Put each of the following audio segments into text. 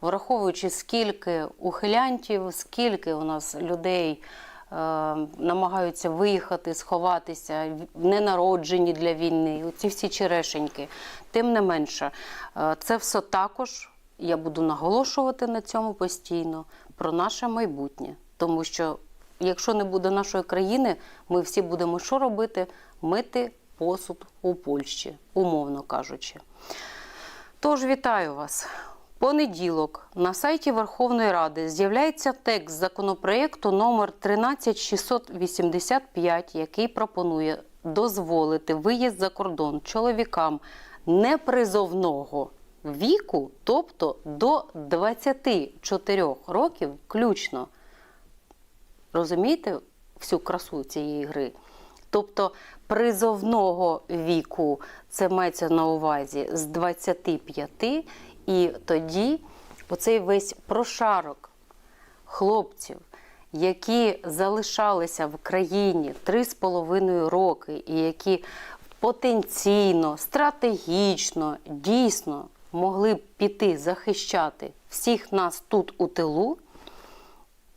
враховуючи, скільки ухилянтів, скільки у нас людей е, намагаються виїхати, сховатися, ненароджені для війни, ці всі черешеньки. Тим не менше, е, це все також, я буду наголошувати на цьому постійно, про наше майбутнє. Тому що якщо не буде нашої країни, ми всі будемо що робити? Мити посуд у Польщі, умовно кажучи. Тож вітаю вас. Понеділок на сайті Верховної Ради з'являється текст законопроєкту номер 13685, який пропонує дозволити виїзд за кордон чоловікам непризовного віку, тобто до 24 років включно. Розумієте всю красу цієї гри? Тобто призовного віку це мається на увазі з 25, і тоді оцей весь прошарок хлопців, які залишалися в країні 3,5 роки, і які потенційно, стратегічно, дійсно могли б піти захищати всіх нас тут у тилу,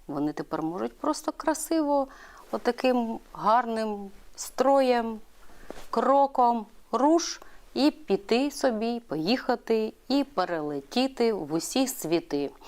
вони тепер можуть просто красиво, отаким гарним строєм, кроком, руш і піти собі, поїхати і перелетіти в усі світи.